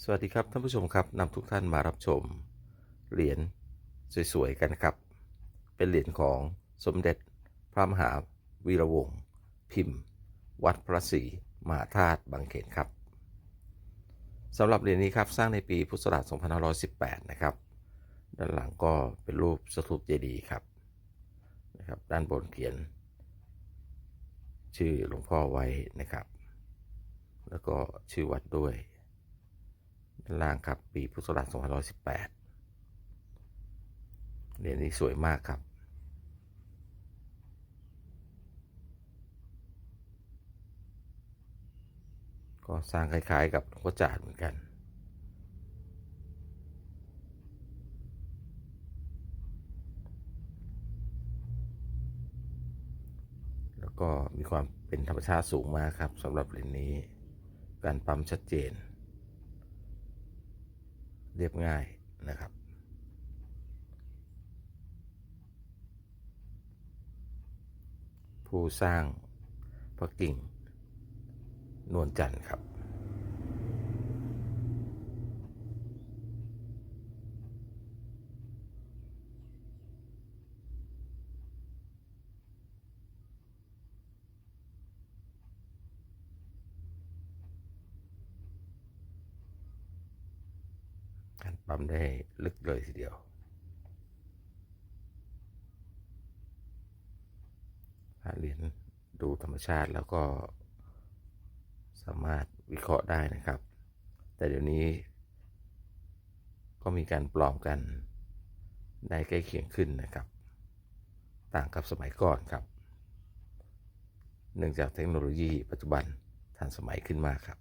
สวัสดีครับท่านผู้ชมครับนำทุกท่านมารับชม เหรียญสวยๆกันครับ เป็นเหรียญของสมเด็จพระมหาวีระวงศ์พิมพ์ วัดพระศรีมหาธาตุบางเขนครับสำหรับเหรียญนี้ครับสร้างในปีพุทธศักราช2518 นะครับ ด้านหลังก็เป็นรูปสถูปเจดีย์ครับนะครับ ด้านบนเขียน ชื่อหลวงพ่อไว้นะครับ แล้วก็ชื่อวัดด้วย ด้านล่างครับ ปีพุทธศักราช2518เหรียญนี้สวยมากครับก็สร้างคล้ายๆกับหลวงพ่อจาดเหมือนกัน แล้วก็มีความเป็นธรรมชาติสูงมากครับสำหรับเหรียญนี้ การปั๊มชัดเจน เรียบง่ายนะครับ ผู้สร้างพระกิ่ง นวลจันทร์ครับ ปั๊มได้ลึกเลยทีเดียวหาเหรียญดูธรรมชาติแล้วก็สามารถวิเคราะห์ได้นะครับ แต่เดี๋ยวนี้ ก็มีการปลอมกันได้ใกล้เคียงขึ้นนะครับ ต่างกับสมัยก่อนครับ เนื่องจากเทคโนโลยีปัจจุบันทันสมัยขึ้นมากครับ